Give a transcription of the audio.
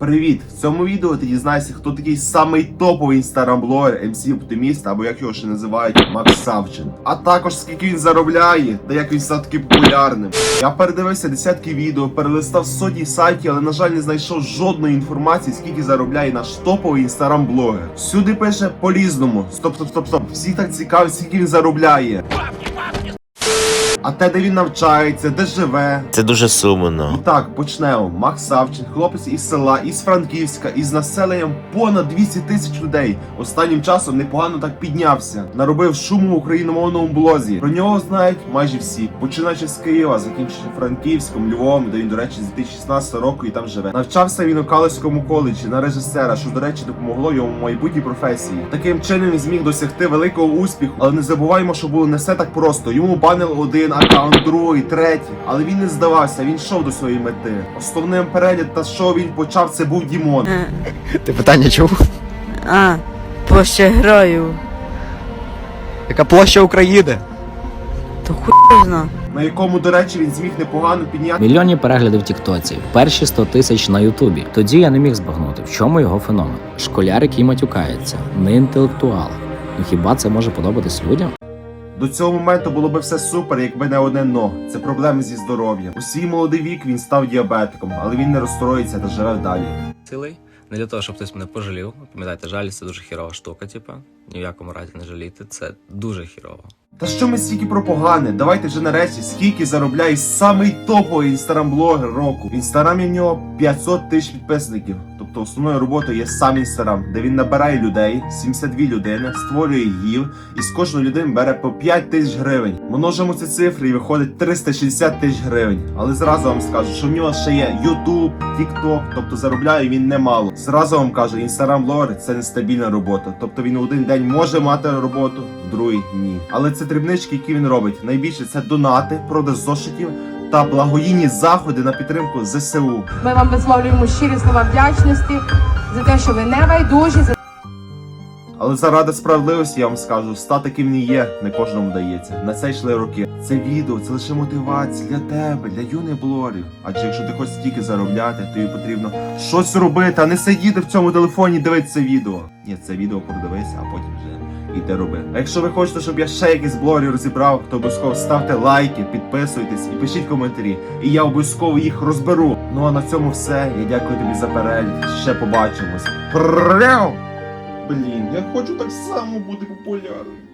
Привіт! В цьому відео ти дізнаєшся, хто такий самий топовий інстаграм-блогер MC Оптиміст, або як його ще називають Макс Савчин. А також скільки він заробляє, та як він став таким популярним. Я передивився десятки відео, перелистав сотні сайтів, але на жаль не знайшов жодної інформації, скільки заробляє наш топовий інстаграм-блогер. Всюди пише по-різному. Стоп, стоп, стоп, стоп. Всі так цікаві, скільки він заробляє. А те, де він навчається, де живе, Це дуже сумно. і так, почнемо. Макс Савчин, хлопець із села, із Франківська, із населенням понад 200 тисяч людей. Останнім часом непогано так піднявся. Наробив шуму в україномовному блозі. Про нього знають майже всі. Починаючи з Києва, закінчивши Франківськом, Львовом, де він, до речі, з 2016 року і там живе. Навчався він у Калицькому коледжі на режисера, що, до речі, допомогло йому в майбутній професії. Таким чином він зміг досягти великого успіху, але не забуваємо, що було не все так просто. Йому банили один аккаунт, другий, третій. Але він не здавався, він йшов до своєї мети. Основним перегляд та що він почав, це був Дімон. Ти питання чув? А, площа граю. Яка площа України? То хуй зна. на якому, до речі, він зміг непогано підняти. Мільйонні перегляди в Тіктоці, перші 100 тисяч на Ютубі. Тоді я не міг збагнути, в чому його феномен. Школяр, який матюкається, не інтелектуал. Ну хіба це може подобатись людям? До цього моменту було би все супер, якби не одне но. Це проблеми зі здоров'ям. У свій молодий вік він став діабетиком, але він не розстроїться та живе далі. Цілий. Не для того, щоб хтось мене пожалів. Пам'ятайте, жалість це дуже хірова штука, типа. Ні в якому разі не жаліти. Це дуже хірово. Та що ми стільки про погане? Давайте вже нарешті, скільки заробляє самий топовий інстаграм-блогер року. В інстаграмі в нього 500 тисяч підписників. Тобто основною роботою є сам інстаграм, де він набирає людей, 72 людини, створює гів, і з кожної людини бере по 5 тисяч гривень. Множимо ці цифри і виходить 360 тисяч гривень. Але зразу вам скажу, що в нього ще є YouTube, TikTok, тобто заробляє він немало. Зразу вам кажу, інстаграм-блогер це нестабільна робота. Тобто він один день може мати роботу, в другий ні. Але це дрібнички, які він робить. Найбільше це донати, продаж зошитів та благодійні заходи на підтримку ЗСУ. Ми вам висловлюємо щирі слова вдячності за те, що ви не байдужі, за Але заради справедливості я вам скажу, стати ким не є, не кожному вдається. На це йшли роки. Це відео, це лише мотивація для тебе, для юних блогерів. Адже якщо ти хочеш стільки заробляти, тобі потрібно щось робити, а не сидіти в цьому телефоні і дивитися відео. Ні, це відео продивися, а потім вже іди роби. А якщо ви хочете, щоб я ще якийсь блогерів розібрав, то обов'язково ставте лайки, підписуйтесь і пишіть коментарі. І я обов'язково їх розберу. Ну а на цьому все. Я дякую тобі за перегляд. Ще побачимось. Блін, я хочу так само бути популярним.